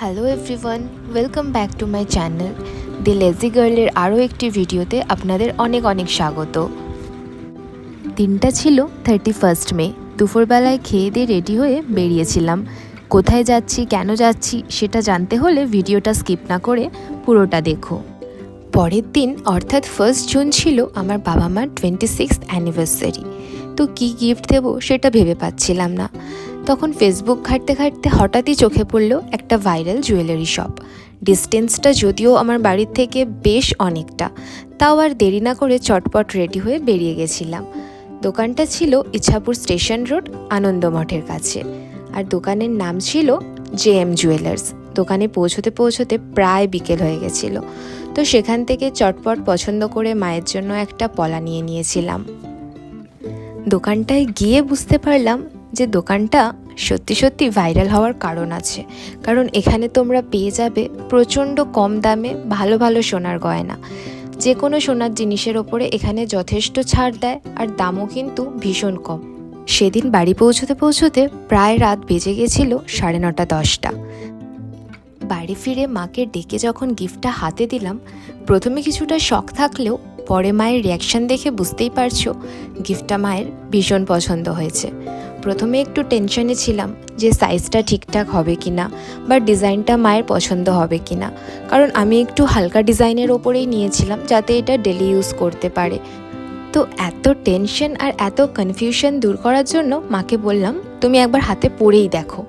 Hello everyone welcome back to my channel the lazy গার্লের আরও একটি ভিডিওতে আপনাদের অনেক অনেক স্বাগত। দিনটা ছিল থার্টি ফার্স্ট মে, দুপুরবেলায় খেয়ে দিয়ে রেডি হয়ে বেরিয়েছিলাম। কোথায় যাচ্ছি, কেন যাচ্ছি, সেটা জানতে হলে ভিডিওটা স্কিপ না করে পুরোটা দেখো। পরের দিন অর্থাৎ ফার্স্ট জুন ছিল আমার বাবা মার টোয়েন্টি সিক্স অ্যানিভার্সারি তো কী গিফট দেবো সেটা ভেবে পাচ্ছিলাম না। তখন ফেসবুক ঘাঁটতে ঘাঁটতে হঠাৎই চোখে পড়ল একটা ভাইরাল জুয়েলারি শপ ডিস্টেন্সটা যদিও আমার বাড়ির থেকে বেশ অনেকটা, তাও আর দেরি না করে চটপট রেডি হয়ে বেরিয়ে গেছিলাম। দোকানটা ছিল ইছাপুর স্টেশন রোড আনন্দমঠের কাছে। আর দোকানের নাম ছিল জে এম জুয়েলার্স। দোকানে পৌঁছতে পৌঁছতে প্রায় বিকেল হয়ে গেছিল। তো সেখান থেকে চটপট পছন্দ করে মায়ের জন্য একটা পলা নিয়ে নিয়েছিলাম। দোকানটায় গিয়ে বুঝতে পারলাম যে দোকানটা সত্যি সত্যি ভাইরাল হওয়ার কারণ আছে। কারণ এখানে তোমরা পেয়ে যাবে প্রচণ্ড কম দামে ভালো ভালো সোনার গয়না। যে কোনো সোনার জিনিসের ওপরে এখানে যথেষ্ট ছাড় দেয় আর দামও কিন্তু ভীষণ কম। সেদিন বাড়ি পৌঁছতে পৌঁছতে প্রায় রাত বেজে গেছিল সাড়ে নটা দশটা। বাড়ি ফিরে মাকে ডেকে যখন গিফটটা হাতে দিলাম, প্রথমে কিছুটা শখ থাকলেও পরে মায়ের রিয়াকশন দেখে বুঝতেই পারছ, গিফটটা মায়ের ভীষণ পছন্দ হয়েছে। প্রথমে একটু টেনশনে ছিলাম যে সাইজটা ঠিকঠাক হবে কি না বা ডিজাইনটা মায়ের পছন্দ হবে কি না কারণ আমি একটু হালকা ডিজাইনের ওপরেই নিয়েছিলাম যাতে এটা ডেলি ইউজ করতে পারে। তো এত টেনশন আর এত কনফিউশন দূর করার জন্য মাকে বললাম, তুমি একবার হাতে পরেই দেখো।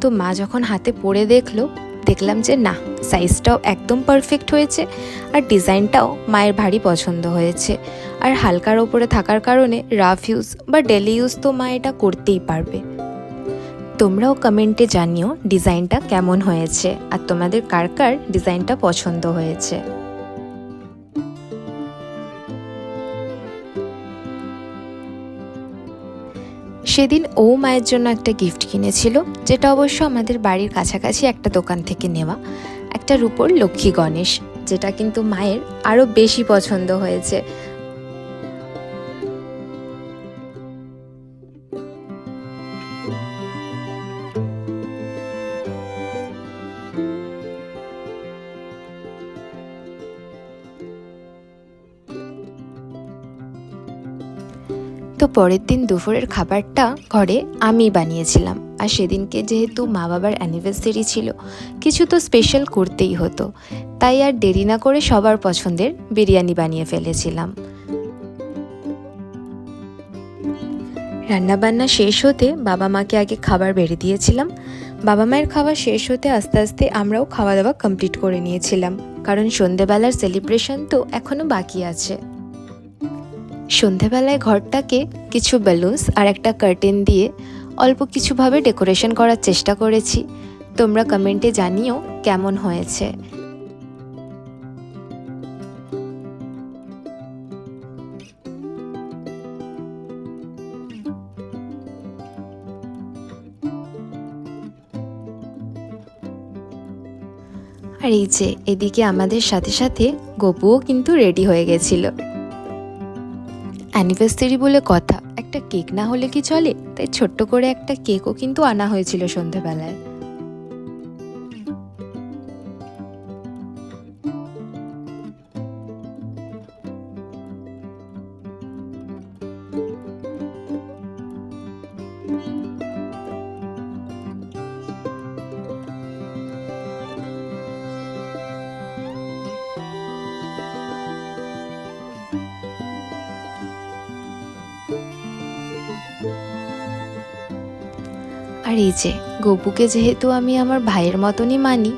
তো মা যখন হাতে পরে দেখল দেখলাম যে না সাইজটাও একদম পারফেক্ট হয়েছে আর ডিজাইনটাও মায়ের ভারী পছন্দ হয়েছে। আর হালকার ওপরে থাকার কারণে রাফ ইউজ বা ডেলি ইউজ তো মা এটা করতেই পারবে। তোমরাও কমেন্টে জানিও ডিজাইনটা কেমন হয়েছে আর তোমাদের কার কার ডিজাইনটা পছন্দ হয়েছে। সেদিন ও মায়ের জন্য একটা গিফট কিনেছিল, যেটা অবশ্য আমাদের বাড়ির কাছাকাছি একটা দোকান থেকে নেওয়া। একটা রূপোর লক্ষ্মী গণেশ, যেটা কিন্তু মায়ের আরও বেশি পছন্দ হয়েছে। তো পরের দিন দুপুরের খাবারটা ঘরে আমি বানিয়েছিলাম। আর সেদিনকে যেহেতু মা বাবার অ্যানিভার্সারি ছিল, কিছু তো স্পেশাল করতেই হতো। তাই আর দেরি না করে সবার পছন্দের বিরিয়ানি বানিয়ে ফেলেছিলাম। রান্নাবান্না শেষ হতে বাবা মাকে আগে খাবার বেড়ে দিয়েছিলাম। বাবা মায়ের খাওয়া শেষ হতে আস্তে আস্তে আমরাও খাওয়া দাওয়া কমপ্লিট করে নিয়েছিলাম। কারণ সন্ধেবেলার সেলিব্রেশন তো এখনও বাকি আছে। সন্ধেবেলায় ঘরটাকে কিছু বেলুনস আর একটা কার্টেন দিয়ে অল্প কিছুভাবে ডেকোরেশন করার চেষ্টা করেছি। তোমরা কমেন্টে জানিও কেমন হয়েছে। আর এই যে, এদিকে আমাদের সাথে সাথে গপুও কিন্তু রেডি হয়ে গেছিল। অ্যানিভার্সারি বলে কথা, একটা কেক না হলে কি চলে? তাই ছোট্ট করে একটা কেকও কিন্তু আনা হয়েছিল সন্ধেবেলায়। আর এই যে, গপুকে যেহেতু আমি আমার ভাইয়ের মতনই মানি,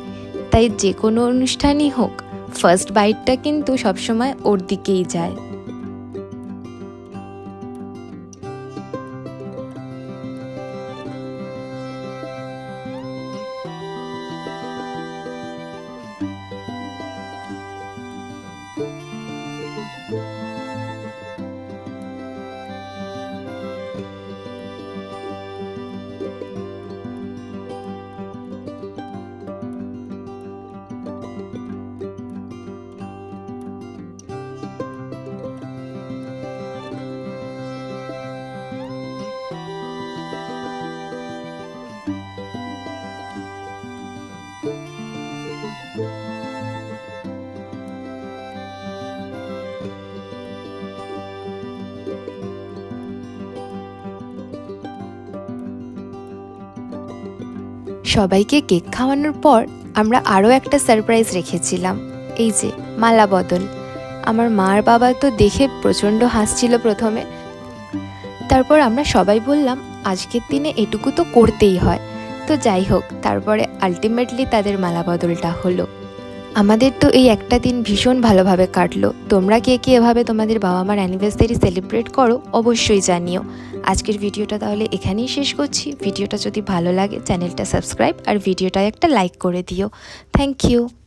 তাই যে কোনো অনুষ্ঠানই হোক ফার্স্ট বাইটটা কিন্তু সবসময় ওর দিকেই যায়। সবাইকে কেক খাওয়ানোর পর আমরা আরও একটা সারপ্রাইজ রেখেছিলাম। এই যে, মালা বদল। আমার মার বাবা তো দেখে প্রচণ্ড হাসছিল প্রথমে। তারপর আমরা সবাই বললাম, আজকের দিনে এটুকু তো করতেই হয়। তো যাই হোক, তারপরে আলটিমেটলি তাদের মালা বদলটা হলো। আমাদের তো এই একটা দিন ভীষণ ভালোভাবে কাটলো। তোমরা কে কে এভাবে তোমাদের বাবা মার অ্যানিভার্সারি সেলিব্রেট করো, অবশ্যই জানিও। আজকের ভিডিওটা তাহলে এখানেই শেষ করছি। ভিডিওটা যদি ভালো লাগে চ্যানেলটা সাবস্ক্রাইব আর ভিডিওটায় একটা লাইক করে দিও। Thank you